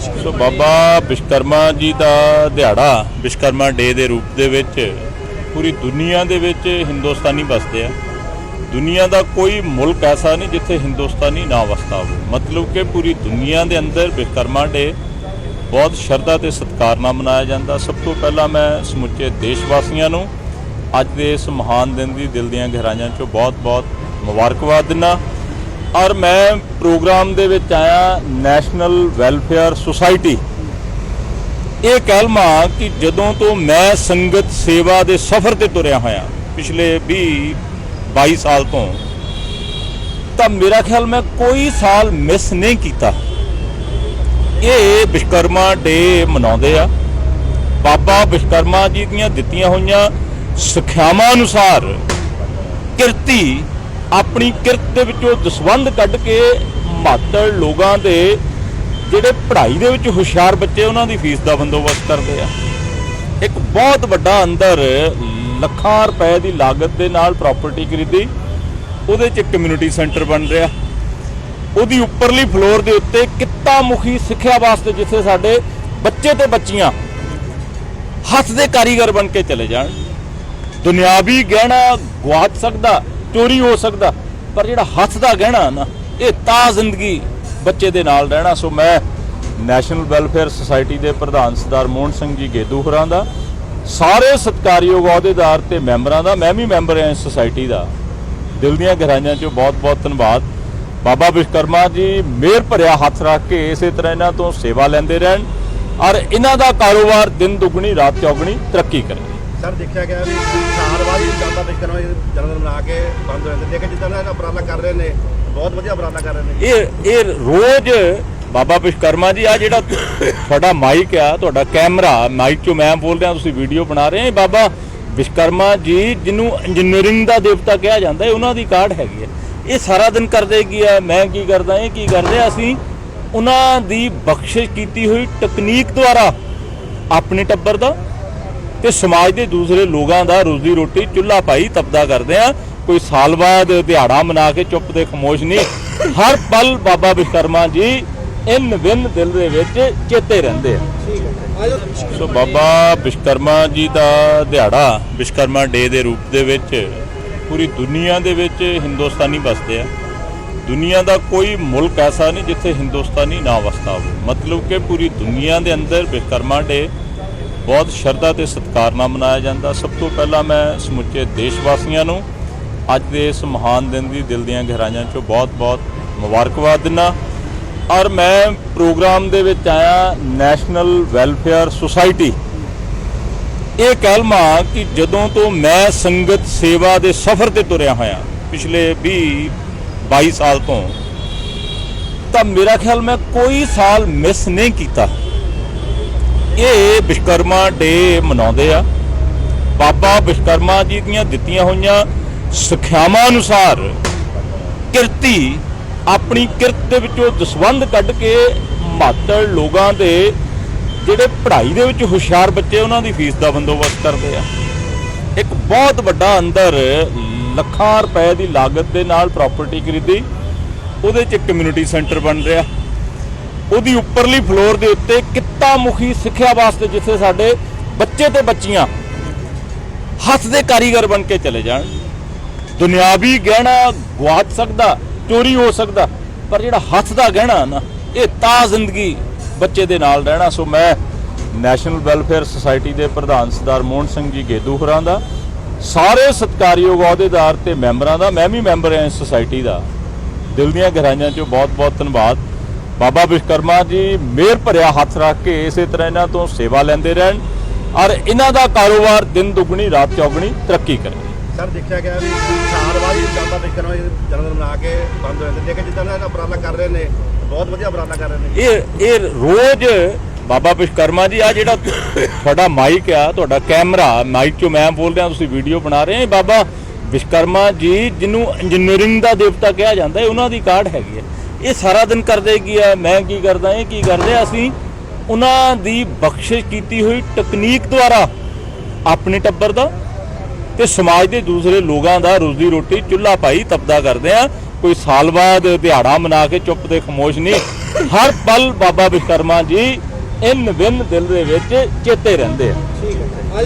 ਸੋ ਬਾਬਾ ਵਿਸ਼ਕਰਮਾ ਜੀ ਦਾ ਦਿਹਾੜਾ ਵਿਸ਼ਕਰਮਾ ਡੇ ਦੇ ਰੂਪ ਦੇ ਵਿੱਚ ਪੂਰੀ ਦੁਨੀਆ ਦੇ ਵਿੱਚ ਹਿੰਦੁਸਤਾਨੀ ਵਸਦੇ ਆ। ਦੁਨੀਆ ਦਾ ਕੋਈ ਮੁਲਕ ਐਸਾ ਨਹੀਂ ਜਿੱਥੇ ਹਿੰਦੁਸਤਾਨੀ ਨਾ ਵਸਦਾ ਹੋਵੇ। ਮਤਲਬ ਕਿ ਪੂਰੀ ਦੁਨੀਆ ਦੇ ਅੰਦਰ ਵਿਸ਼ਕਰਮਾ ਡੇ ਬਹੁਤ ਸ਼ਰਧਾ ਤੇ ਸਤਿਕਾਰ ਨਾਲ ਮਨਾਇਆ ਜਾਂਦਾ। ਸਭ ਤੋਂ ਪਹਿਲਾਂ ਮੈਂ ਸਮੁੱਚੇ ਦੇਸ਼ ਵਾਸੀਆਂ ਨੂੰ ਅੱਜ ਦੇ ਇਸ ਮਹਾਨ ਦਿਨ ਦੀ ਦਿਲ ਦੀਆਂ ਗਹਿਰਾਈਆਂ ਚੋਂ ਬਹੁਤ-ਬਹੁਤ ਮੁਬਾਰਕਬਾਦ ਦਿੰਦਾ। ਔਰ ਮੈਂ ਪ੍ਰੋਗਰਾਮ ਦੇ ਵਿੱਚ ਆਇਆ ਨੈਸ਼ਨਲ ਵੈਲਫੇਅਰ ਸੁਸਾਇਟੀ। ਇਹ ਕਲਮਾ ਕਿ ਜਦੋਂ ਤੋਂ ਮੈਂ ਸੰਗਤ ਸੇਵਾ ਦੇ ਸਫ਼ਰ ਤੇ ਤੁਰਿਆ ਹੋਇਆ, ਪਿਛਲੇ 20 22 ਸਾਲ ਤੋਂ, ਤਾਂ ਮੇਰਾ ਖਿਆਲ ਮੈਂ ਕੋਈ ਸਾਲ ਮਿਸ ਨਹੀਂ ਕੀਤਾ। ਇਹ ਵਿਸ਼ਕਰਮਾ ਡੇ ਮਨਾਉਂਦੇ ਆ। ਬਾਬਾ ਵਿਸ਼ਕਰਮਾ ਜੀ ਦੀਆਂ ਦਿੱਤੀਆਂ ਹੋਈਆਂ ਸਿੱਖਿਆਵਾਂ ਅਨੁਸਾਰ ਕਿਰਤੀ ਆਪਣੀ ਕਿਰਤ ਦੇ ਵਿੱਚੋਂ ਦਸਵੰਧ ਕੱਢ ਕੇ ਮਾਤੜ ਲੋਕਾਂ ਦੇ ਜਿਹੜੇ ਪੜ੍ਹਾਈ ਦੇ ਵਿੱਚ ਹੁਸ਼ਿਆਰ ਬੱਚੇ ਉਹਨਾਂ ਦੀ ਫੀਸ ਦਾ ਬੰਦੋਬਸਤ ਕਰਦੇ ਆ। ਇੱਕ ਬਹੁਤ ਵੱਡਾ ਅੰਦਰ ਲੱਖਾਂ ਰੁਪਏ ਦੀ ਲਾਗਤ ਦੇ ਨਾਲ ਪ੍ਰਾਪਰਟੀ ਖਰੀਦੀ, ਉਹਦੇ 'ਚ ਕਮਿਊਨਿਟੀ ਸੈਂਟਰ ਬਣ ਰਿਹਾ। ਉਹਦੀ ਉੱਪਰਲੀ ਫਲੋਰ ਦੇ ਉੱਤੇ ਕਿੱਤਾ ਮੁਖੀ ਸਿੱਖਿਆ ਵਾਸਤੇ ਜਿੱਥੇ ਸਾਡੇ ਬੱਚੇ ਤੇ ਬੱਚੀਆਂ ਹੱਥ ਦੇ ਕਾਰੀਗਰ ਬਣ ਕੇ ਚਲੇ ਜਾਣ। ਦੁਨਿਆਵੀ ਗਹਿਣਾ ਗਵਾਚ ਸਕਦਾ। ਚੋਰੀ ਹੋ ਸਕਦਾ, ਪਰ ਜਿਹੜਾ ਹੱਥ ਦਾ ਗਹਿਣਾ ਨਾ, ਇਹ ਤਾਂ ਜ਼ਿੰਦਗੀ ਬੱਚੇ ਦੇ ਨਾਲ ਰਹਿਣਾ। ਸੋ ਮੈਂ ਨੈਸ਼ਨਲ ਵੈਲਫੇਅਰ ਸੁਸਾਇਟੀ ਦੇ ਪ੍ਰਧਾਨ ਸਰਦਾਰ ਮੋਹਨ ਸਿੰਘ ਜੀ ਗੇਦੂ ਹੋਰਾਂ ਦਾ, ਸਾਰੇ ਸਤਿਕਾਰਯੋਗ ਅਹੁਦੇਦਾਰ ਤੇ ਮੈਂਬਰਾਂ ਦਾ, ਮੈਂ ਵੀ ਮੈਂਬਰ ਹਾਂ ਇਸ ਸੁਸਾਇਟੀ ਦਾ। ਦਿਲ ਦੀਆਂ ਗਹਿਰਾਈਆਂ 'ਚੋਂ ਬਹੁਤ-ਬਹੁਤ ਧੰਨਵਾਦ। ਬਾਬਾ ਵਿਸ਼ਕਰਮਾ ਜੀ ਮਿਹਰ ਭਰਿਆ ਹੱਥ ਰੱਖ ਕੇ ਇਸੇ ਤਰ੍ਹਾਂ ਇਹਨਾਂ ਤੋਂ ਸੇਵਾ ਲੈਂਦੇ ਰਹਿਣ, ਔਰ ਇਹਨਾਂ ਦਾ ਕਾਰੋਬਾਰ ਦਿਨ ਦੁੱਗਣੀ, ਰਾਤ ਚੌਗਣੀ ਤਰੱਕੀ ਕਰੇ। ਸਰ ਦੇਖਿਆ ਗਿਆ ਵੀ ਸਾਲ ਬਾਅਦ ਹੀ ਬਾਬਾ ਵਿਸ਼ਕਰਮਾ ਜੀ ਜਨਮ ਮਨਾ ਕੇ ਬੰਦ ਹੋ ਜਾਂਦੇ ਲੇਕਿਨ ਜਿੱਦਾਂ ਇਹਨਾਂ ਉਪਰਾਲਾ ਕਰ ਰਹੇ ਨੇ, ਬਹੁਤ ਵਧੀਆ ਉਪਰਾਲਾ ਕਰ ਰਹੇ ਨੇ। ਇਹ ਇਹ ਰੋਜ਼ ਬਾਬਾ ਵਿਸ਼ਕਰਮਾ ਜੀ ਆ ਜਿਹੜਾ ਤੁਹਾਡਾ ਮਾਈਕ ਆ, ਤੁਹਾਡਾ ਕੈਮਰਾ ਮਾਈਕ ਚੋਂ ਮੈਂ ਬੋਲ ਰਿਹਾ ਤੁਸੀਂ ਵੀਡੀਓ ਬਣਾ ਰਹੇ ਹੋ। ਬਾਬਾ ਵਿਸ਼ਕਰਮਾ ਜੀ, ਜਿਹਨੂੰ ਇੰਜੀਨੀਅਰਿੰਗ ਦਾ ਦੇਵਤਾ ਕਿਹਾ ਜਾਂਦਾ ਹੈ, ਉਹਨਾਂ ਦੀ ਕਾਢ ਹੈਗੀ ਹੈ। ਇਹ ਸਾਰਾ ਦਿਨ ਕਰਦੇ ਕੀ ਆ? ਮੈਂ ਕੀ ਕਰਦਾ ਇਹ ਕੀ ਕਰਦੇ ਅਸੀਂ ਉਹਨਾਂ ਦੀ ਬਖਸ਼ਿਸ਼ ਕੀਤੀ ਹੋਈ ਤਕਨੀਕ ਦੁਆਰਾ, ਆਪਣੇ ਟੱਬਰ ਦਾ ਤੇ ਸਮਾਜ ਦੇ ਦੂਸਰੇ ਲੋਕਾਂ ਦਾ ਰੋਜ਼ੀ ਰੋਟੀ ਚੁੱਲ੍ਹਾ ਪਾਈ ਤਪਦਾ ਕਰਦੇ ਆ। ਕੋਈ ਸਾਲ ਬਾਅਦ ਦਿਹਾੜਾ ਮਨਾ ਕੇ ਚੁੱਪ ਤੇ ਖਮੋਸ਼ ਨਹੀਂ। ਹਰ ਪਲ ਬਾਬਾ ਵਿਸ਼ਕਰਮਾ ਜੀ ਇਨ ਵਿਨ ਦਿਲ ਦੇ ਵਿੱਚ ਚੇਤੇ ਰਹਿੰਦੇ ਆ। ਸੋ ਬਾਬਾ ਵਿਸ਼ਕਰਮਾ ਜੀ ਦਾ ਦਿਹਾੜਾ ਵਿਸ਼ਕਰਮਾ ਡੇ ਦੇ ਰੂਪ ਦੇ ਵਿੱਚ ਪੂਰੀ ਦੁਨੀਆ ਦੇ ਵਿੱਚ ਹਿੰਦੁਸਤਾਨੀ ਵਸਦੇ ਆ। ਦੁਨੀਆ ਦਾ ਕੋਈ ਮੁਲਕ ਐਸਾ ਨਹੀਂ ਜਿੱਥੇ ਹਿੰਦੁਸਤਾਨੀ ਨਾ ਵਸਦਾ ਹੋਵੇ। ਮਤਲਬ ਕਿ ਪੂਰੀ ਦੁਨੀਆ ਦੇ ਅੰਦਰ ਵਿਸ਼ਕਰਮਾ ਡੇ ਬਹੁਤ ਸ਼ਰਧਾ ਤੇ ਸਤਿਕਾਰ ਨਾਲ ਮਨਾਇਆ ਜਾਂਦਾ। ਸਭ ਤੋਂ ਪਹਿਲਾਂ ਮੈਂ ਸਮੁੱਚੇ ਦੇਸ਼ ਵਾਸੀਆਂ ਨੂੰ ਅੱਜ ਦੇ ਇਸ ਮਹਾਨ ਦਿਨ ਦੀ ਦਿਲ ਦੀਆਂ ਗਹਿਰਾਈਆਂ ਚੋਂ ਬਹੁਤ-ਬਹੁਤ ਮੁਬਾਰਕਬਾਦ ਦਿੰਦਾ ਔਰ ਮੈਂ ਪ੍ਰੋਗਰਾਮ ਦੇ ਵਿੱਚ ਆਇਆ ਨੈਸ਼ਨਲ ਵੈਲਫੇਅਰ ਸੁਸਾਇਟੀ। ਇਹ ਕਲਮਾ ਕਿ ਜਦੋਂ ਤੋਂ ਮੈਂ ਸੰਗਤ ਸੇਵਾ ਦੇ ਸਫ਼ਰ ਤੇ ਤੁਰਿਆ ਹੋਇਆ ਪਿਛਲੇ 20 22 ਸਾਲ ਤੋਂ, ਤਾਂ ਮੇਰਾ ਖਿਆਲ ਮੈਂ ਕੋਈ ਸਾਲ ਮਿਸ ਨਹੀਂ ਕੀਤਾ। ਇਹ ਵਿਸ਼ਕਰਮਾ ਡੇ ਮਨਾਉਂਦੇ ਆ। ਬਾਬਾ ਵਿਸ਼ਕਰਮਾ ਜੀ ਦੀਆਂ ਦਿੱਤੀਆਂ ਹੋਈਆਂ ਸਿੱਖਿਆਵਾਂ ਅਨੁਸਾਰ ਕਿਰਤੀ ਆਪਣੀ ਕਿਰਤ ਦੇ ਵਿੱਚੋਂ ਦਸਵੰਧ ਕੱਢ ਕੇ ਮਾਤੜ ਲੋਕਾਂ ਦੇ ਜਿਹੜੇ ਪੜ੍ਹਾਈ ਦੇ ਵਿੱਚ ਹੁਸ਼ਿਆਰ ਬੱਚੇ ਉਹਨਾਂ ਦੀ ਫੀਸ ਦਾ ਬੰਦੋਬਸਤ ਕਰਦੇ ਆ। ਇੱਕ ਬਹੁਤ ਵੱਡਾ ਅੰਦਰ ਲੱਖਾਂ ਰੁਪਏ ਦੀ ਲਾਗਤ ਦੇ ਨਾਲ ਪ੍ਰਾਪਰਟੀ ਖਰੀਦੀ, ਉਹਦੇ 'ਚ ਕਮਿਊਨਿਟੀ ਸੈਂਟਰ ਬਣ ਰਿਹਾ। ਉਹਦੀ ਉੱਪਰਲੀ ਫਲੋਰ ਦੇ ਉੱਤੇ ਕਿੱਤਾ ਮੁਖੀ ਸਿੱਖਿਆ ਵਾਸਤੇ ਜਿੱਥੇ ਸਾਡੇ ਬੱਚੇ ਤੇ ਬੱਚੀਆਂ ਹੱਥ ਦੇ ਕਾਰੀਗਰ ਬਣ ਕੇ ਚਲੇ ਜਾਣ। ਦੁਨਿਆਵੀ ਗਹਿਣਾ ਗਵਾਚ ਸਕਦਾ, ਚੋਰੀ ਹੋ ਸਕਦਾ, ਪਰ ਜਿਹੜਾ ਹੱਥ ਦਾ ਗਹਿਣਾ ਨਾ, ਇਹ ਤਾਂ ਜ਼ਿੰਦਗੀ ਬੱਚੇ ਦੇ ਨਾਲ ਰਹਿਣਾ। ਸੋ ਮੈਂ ਨੈਸ਼ਨਲ ਵੈਲਫੇਅਰ ਸੁਸਾਇਟੀ ਦੇ ਪ੍ਰਧਾਨ ਸਰਦਾਰ ਮੋਹਨ ਸਿੰਘ ਜੀ ਗੇਦੂ ਹੋਰਾਂ ਦਾ, ਸਾਰੇ ਸਤਿਕਾਰਯੋਗ ਅਹੁਦੇਦਾਰ ਤੇ ਮੈਂਬਰਾਂ ਦਾ, ਮੈਂ ਵੀ ਮੈਂਬਰ ਹਾਂ ਇਸ ਸੁਸਾਇਟੀ ਦਾ। ਦਿਲ ਦੀਆਂ ਗਹਿਰਾਈਆਂ 'ਚੋਂ ਬਹੁਤ-ਬਹੁਤ ਧੰਨਵਾਦ। ਬਾਬਾ ਵਿਸ਼ਕਰਮਾ ਜੀ ਮਿਹਰ ਭਰਿਆ ਹੱਥ ਰੱਖ ਕੇ ਇਸੇ ਤਰ੍ਹਾਂ ਇਹਨਾਂ ਤੋਂ ਸੇਵਾ ਲੈਂਦੇ ਰਹਿਣ ਔਰ ਇਹਨਾਂ ਦਾ ਕਾਰੋਬਾਰ ਦਿਨ ਦੁੱਗਣੀ ਰਾਤ ਚੌਗਣੀ ਤਰੱਕੀ ਕਰੇ। ਸਰ ਦੇਖਿਆ ਗਿਆ ਵੀ ਸਾਲ ਬਾਅਦ ਹੀ ਬਾਬਾ ਵਿਸ਼ਕਰਮਾ ਜੀ ਜਨਮ ਦਿਨ ਮਨਾ ਕੇ ਬੰਦ ਹੋ ਜਾਂਦੇ। ਲੇਕਿਨ ਜਿੱਦਾਂ ਇਹਨਾਂ ਉਪਰਾਲਾ ਕਰ ਰਹੇ ਨੇ ਬਹੁਤ ਵਧੀਆ ਉਪਰਾਲਾ ਕਰ ਰਹੇ ਨੇ। ਇਹ ਇਹ ਰੋਜ਼ ਬਾਬਾ ਵਿਸ਼ਕਰਮਾ ਜੀ ਆ ਜਿਹੜਾ ਤੁਹਾਡਾ ਮਾਈਕ ਆ ਤੁਹਾਡਾ ਕੈਮਰਾ ਮਾਈਕ ਚੋਂ ਮੈਂ ਬੋਲ ਰਿਹਾ ਤੁਸੀਂ ਵੀਡੀਓ ਬਣਾ ਰਹੇ ਹੋ। ਬਾਬਾ ਵਿਸ਼ਕਰਮਾ ਜੀ ਜਿਹਨੂੰ ਇੰਜੀਨੀਅਰਿੰਗ ਦਾ ਦੇਵਤਾ ਕਿਹਾ ਜਾਂਦਾ ਹੈ ਉਹਨਾਂ ਦੀ ਕਾਢ ਹੈਗੀ ਹੈ। ਇਹ ਸਾਰਾ ਦਿਨ ਕਰਦੇ ਕੀ ਆ? ਮੈਂ ਕੀ ਕਰਦਾ, ਇਹ ਕੀ ਕਰਦੇ? ਆ ਅਸੀਂ ਉਹਨਾਂ ਦੀ ਬਖਸ਼ਿਸ਼ ਕੀਤੀ ਹੋਈ ਟੈਕਨੀਕ ਦੁਆਰਾ ਆਪਣੇ ਟੱਬਰ ਦਾ ਤੇ ਸਮਾਜ ਦੇ ਦੂਸਰੇ ਲੋਕਾਂ ਦਾ ਰੋਜ਼ੀ ਰੋਟੀ ਚੁੱਲ੍ਹਾ ਪਾਈ ਤਪਦਾ ਕਰਦੇ ਆ। ਕੋਈ ਸਾਲ ਬਾਅਦ ਦਿਹਾੜਾ ਮਨਾ ਕੇ ਚੁੱਪ ਤੇ ਖਮੋਸ਼ ਨਹੀਂ। ਹਰ ਪਲ ਬਾਬਾ ਵਿਸ਼ਕਰਮਾ ਜੀ ਇਨ ਵਿਨ ਦਿਲ ਦੇ ਵਿੱਚ ਚੇਤੇ ਰਹਿੰਦੇ ਆ। ਠੀਕ ਹੈ।